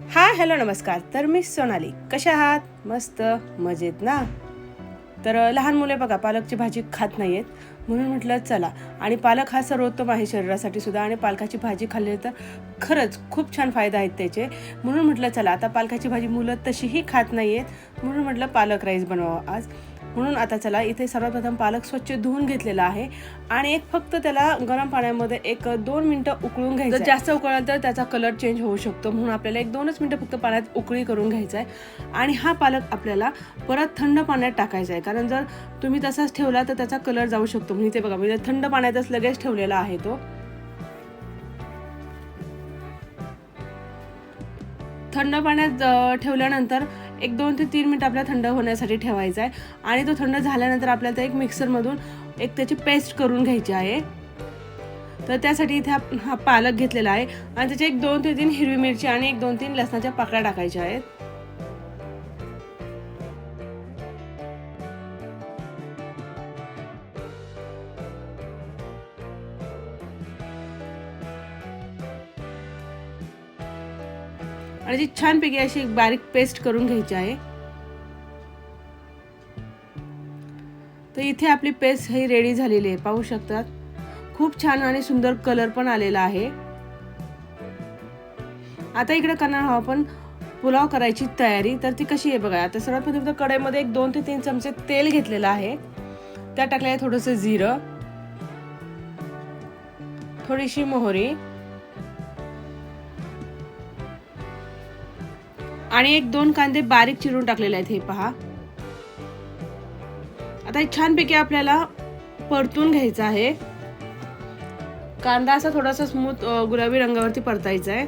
हा हॅलो नमस्कार. तर मी सोनाली. कशा आहात? मस्त मजेत ना? तर लहान मुले बघा पालकची भाजी खात नाही आहेत म्हणून म्हटलं चला. आणि पालक हा सर्वोत्तम आहे शरीरासाठी सुद्धा. आणि पालकाची भाजी खाल्ली तर खरंच खूप छान फायदा आहेत त्याचे. म्हणून म्हटलं चला. आता पालकाची भाजी मुलं तशीही खात नाही आहेत म्हणून म्हटलं पालक राईस बनवावं आज. म्हणून आता चला इथे सर्वप्रथम पालक स्वच्छ धुवून घेतलेला आहे. आणि एक फक्त त्याला गरम पाण्यामध्ये एक दोन मिनटं उकळून घ्यायचं जर जास्त उकळलं तर त्याचा कलर चेंज होऊ शकतो. म्हणून आपल्याला एक दोनच मिनटं फक्त पाण्यात उकळी करून घ्यायचा आहे आणि हा पालक आपल्याला परत थंड पाण्यात टाकायचा आहे. कारण जर तुम्ही तसाच ठेवला तर त्याचा कलर जाऊ शकतो. म्हणजे ते बघा म्हणजे थंड पाण्यातच लगेच ठेवलेला आहे तो. थंड पाण्यात ठेवल्यानंतर एक दोन ते तीन मिनटं आपल्याला थंड होण्यासाठी ठेवायचा आहे. आणि तो थंड झाल्यानंतर आपल्याला ते एक मिक्सरमधून एक त्याची पेस्ट करून घ्यायची आहे. तर त्यासाठी इथे हा पालक घेतलेला आहे. आणि त्याचे एक दोन ते तीन हिरवी मिरची आणि एक दोन तीन लसणाच्या पाकळ्या टाकायच्या आहेत. आणि ती छानपैकी अशी एक बारीक पेस्ट करून घ्यायची आहे. तर इथे आपली पेस्ट ही रेडी झालेली आहे. पाहू शकतात. खूप छान आणि सुंदर कलर पण आलेला आहे. आता इकडे करणार आहोत आपण पुलाव करायची तयारी. तर ती कशी आहे बघा. आता सर्वात प्रथम तर कढईमध्ये एक दोन ते तीन चमचे तेल घेतलेलं आहे. त्यात टाकलं आहे थोडंसं जिरं. थोडीशी मोहरी. आणि एक दोन कांदे बारीक चिरून टाकलेले आहेत हे पहा. आता हे छानपैकी आपल्याला परतून घ्यायचं आहे. कांदा असा थोडासा स्मूथ गुलाबी रंगावरती परतायचा आहे.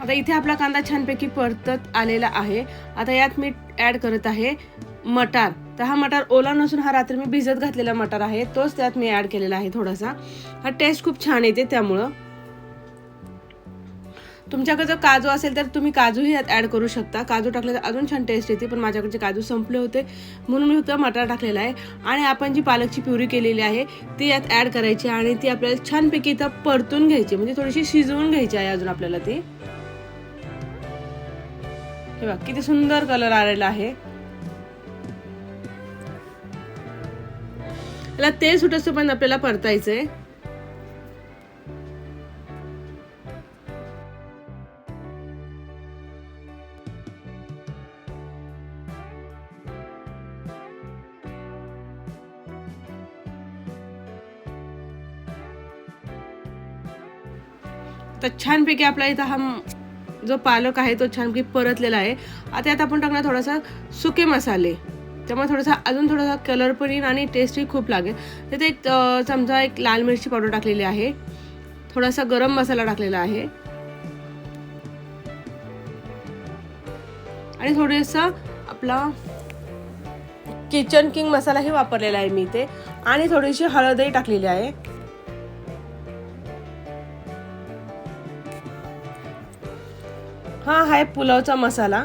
आता इथे आपला कांदा छानपैकी परतत आलेला आहे. आता यात मी ऍड करत आहे मटार. तर हा मटार ओला नसून हा रात्री मी भिजत घातलेला मटार आहे. तोच त्यात मी ऍड केलेला आहे थोडासा. हा टेस्ट खूप छान येते त्यामुळं. तुमच्याकडे जर काजू असेल तर तुम्ही काजूही यात ॲड करू शकता. काजू टाकले तर अजून छान टेस्ट येते पण माझ्याकडचे काजू संपले होते. म्हणून मी होतं मटार टाकलेला आहे. आणि आपण जी पालकची प्युरी केलेली आहे ती यात ॲड करायची आणि ती आपल्याला छानपैकी इथं परतून घ्यायची म्हणजे थोडीशी शिजवून घ्यायची आहे अजून आपल्याला ती. हे बघ किती सुंदर कलर आलेला आहे. त्याला तेल सुटस पण आपल्याला परतायचंय. तर छानपैकी आपला इथं हा जो पालक आहे तो छानपैकी परतलेला आहे. आता यात आपण टाकणार थोडासा सुके मसाले. त्यामुळे थोडासा अजून थोडासा कलर पण येईल आणि टेस्टही खूप लागेल. तिथे एक समजा चमचा एक लाल मिरची पावडर टाकलेली आहे. थोडासा गरम मसाला टाकलेला आहे. आणि थोडासा आपला किचन किंग मसालाही वापरलेला आहे मी इथे. आणि थोडीशी हळदही टाकलेली आहे. हा आहे पुलावचा मसाला.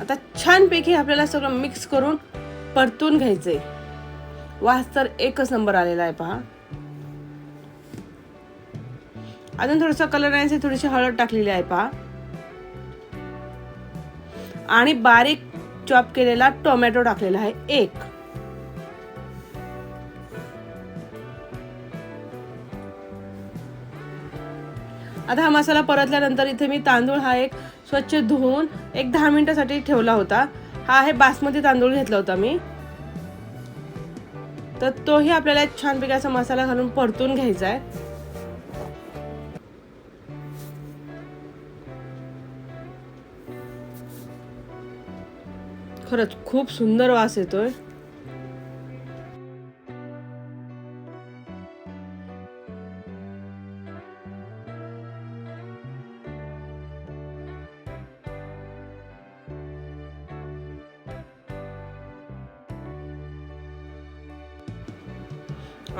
आता छानपैकी आपल्याला सगळं मिक्स करून परतून घ्यायचंय. वास तर एकच नंबर आलेला आहे पहा. अजून थोडस कलर येण्यासाठी थोडीशी हळद टाकलेली आहे पहा. आणि बारीक चॉप केलेला टोमॅटो टाकलेला आहे एक. आता हा मसाला परतल्यानंतर इथे मी तांदूळ हा एक स्वच्छ धुवून एक दहा मिनिटासाठी ठेवला होता. हा आहे बासमती तांदूळ घेतला होता मी. तर तोही आपल्याला एक छानपैकी असा मसाला घालून परतून घ्यायचा आहे. खरंच खूप सुंदर वास येतोय.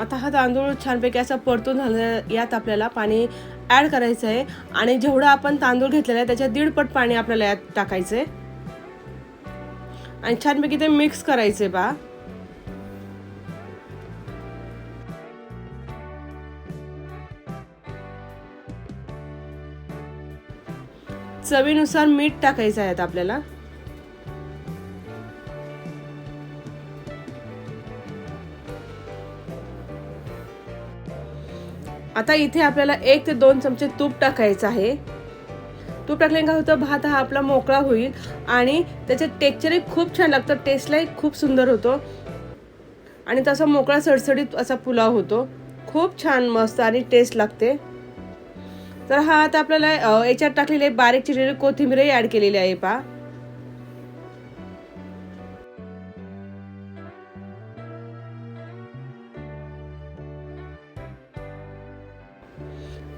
आता हा तांदूळ छानपैकी असा परतून झालं यात आपल्याला पाणी ॲड करायचं आहे आणि जेवढं आपण तांदूळ घेतलेला आहे त्याच्या दीडपट पाणी आपल्याला यात टाकायचं आहे आणि छानपैकी ते मिक्स करायचे बा. चवीनुसार मीठ टाकायचं आहे आपल्याला. आता इथे आपल्याला एक ते दोन चमचे तूप टाकायचं आहे. तूप टाकल्याने काय होतं? भात हा आपला मोकळा होईल आणि त्याचे टेक्चरही खूप छान लागतं. टेस्टलाही खूप सुंदर होतो. आणि तसा मोकळा सडसडीत असा पुलाव होतो. खूप छान मस्त आणि टेस्ट लागते. तर हा आता आपल्याला याच्यात टाकलेले बारीक चिरलेली कोथिंबीरही ॲड केलेली आहे पा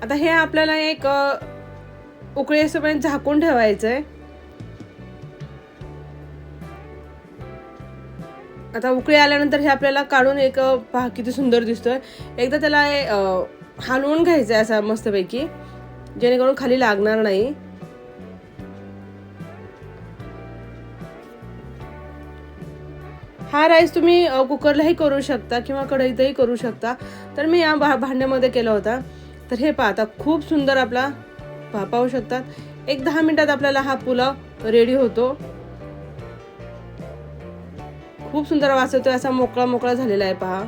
आता हे आपल्याला एक उकळी असोपर्यंत झाकून ठेवायचं आहे आता उकळी आल्यानंतर हे आपल्याला काढून एक पहा किती सुंदर दिसतोय. एकदा त्याला हलवून घ्यायचं आहे असा मस्तपैकी जेणेकरून खाली लागणार नाही. हा राईस तुम्ही कुकरलाही करू शकता किंवा कढईतही करू शकता. तर मी या भा भांड्यामध्ये केला होता. तर हे पहा आता खूप सुंदर आपला पहा पाहू शकतात. एक दहा मिनिटात आपल्याला हा पुलाव रेडी होतो. खूप सुंदर वास येतोय असा मोकळा मोकळा झालेला आहे पहा.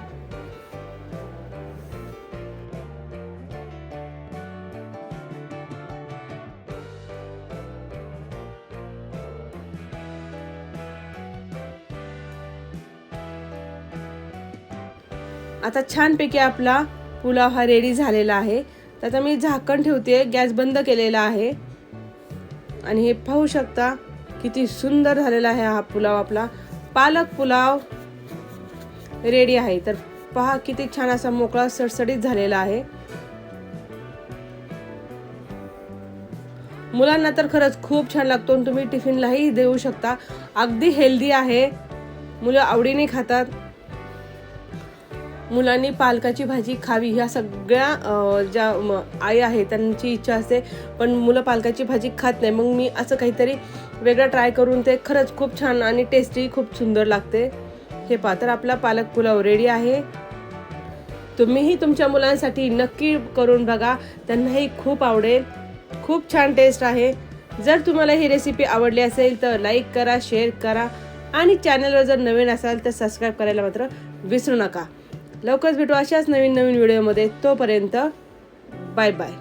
आता छानपैकी आपला पुलाव हा रेडी झालेला आहे. तर आता मी झाकण ठेवते गॅस बंद केलेला आहे. आणि हे पाहू शकता किती सुंदर झालेला आहे हा पुलाव आपला. पालक पुलाव रेडी आहे. तर पहा किती छान असा मोकळा सडसडीत झालेला आहे. मुलांना तर खरंच खूप छान लागतो आणि तुम्ही टिफिनलाही देऊ शकता. अगदी हेल्दी आहे. मुलं आवडीने खातात. मुलांनी पालकाची भाजी खावी ह्या सगळ्या ज्या आई आहे त्यांची इच्छा असते. पण मुलं पालकाची भाजी खात नाही. मग मी असं काहीतरी वेगळं ट्राय करून ते खरंच खूप छान आणि टेस्टी खूप सुंदर लागते. हे पात्र तर आपला पालक पुलाव रेडी आहे. तुम्हीही तुमच्या मुलांसाठी नक्की करून बघा. त्यांनाही खूप आवडेल. खूप छान टेस्ट आहे. जर तुम्हाला ही रेसिपी आवडली असेल तर लाईक करा शेअर करा. आणि चॅनलवर जर नवीन असाल तर सबस्क्राईब करायला मात्र विसरू नका. लवकरच भेटू अशाच नवीन नवीन व्हिडिओमध्ये. तोपर्यंत बाय बाय